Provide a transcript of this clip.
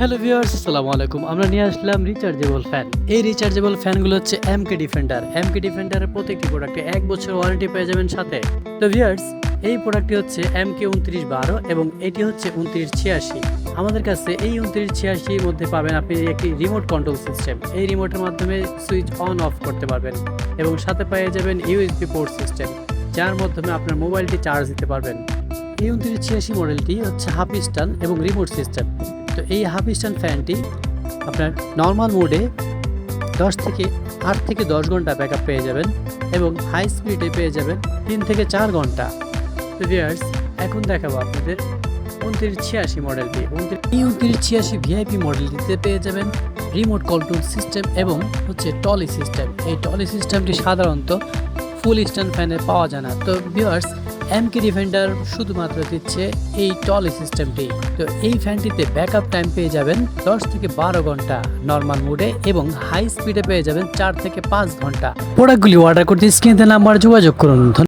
Hello viewers, আসসালামু আলাইকুম। আমরা নিয়ে আসলাম রিচার্জেবল ফ্যান। এই রিচার্জেবল ফ্যানগুলো হচ্ছে এমকে ডিফেন্ডার এমকে ডিফেন্ডারের প্রত্যেকটি প্রোডাক্টে এক বছর ওয়ারেন্টি পেয়ে যাবেন সাথে। তো ভিউয়ার্স, এই প্রোডাক্টটি হচ্ছে এমকে উনত্রিশ বারো এবং এটি হচ্ছে উনত্রিশ ছিয়াশি। আমাদের কাছে এই উনত্রিশ ছিয়াশির মধ্যে পাবেন আপনি একটি রিমোট কন্ট্রোল সিস্টেম এই রিমোটের মাধ্যমে সুইচ অন অফ করতে পারবেন এবং সাথে পেয়ে যাবেন ইউএসবি পোর্ট সিস্টেম যার মাধ্যমে আপনার মোবাইলটি চার্জ দিতে পারবেন। এই উনত্রিশ ছিয়াশি মডেলটি হচ্ছে হাফ স্টান এবং রিমোট সিস্টেম তো এই হাফ স্ট্যান্ড ফ্যানটি আপনার নর্মাল মোডে দশ থেকে আট থেকে দশ ঘণ্টা ব্যাকআপ পেয়ে যাবেন এবং হাই স্পিডে পেয়ে যাবেন তিন থেকে চার ঘণ্টা। তো ভিউয়ার্স এখন দেখাবো আপনাদের উনত্রিশ ছিয়াশি মডেলটি এই উনত্রিশ ছিয়াশি ভিআইপি মডেলটিতে পেয়ে যাবেন রিমোট কন্ট্রোল সিস্টেম এবং হচ্ছে টলি সিস্টেম এই টলি সিস্টেমটি সাধারণত ফুল স্ট্যান্ড ফ্যানে পাওয়া যায় না। তো ভিউয়ার্স এমকে ডিফেন্ডার শুধুমাত্র দিচ্ছে এই টলি সিস্টেমটি। তো এই ফ্যানটিতে ব্যাকআপ টাইম পেয়ে যাবেন দশ থেকে বারো ঘণ্টা, নর্মাল মোডে এবং হাই স্পিডে পেয়ে যাবেন চার থেকে পাঁচ ঘণ্টা। প্রোডাক্টগুলি অর্ডার করতে স্ক্রিনে নাম্বার যোগাযোগ করুন।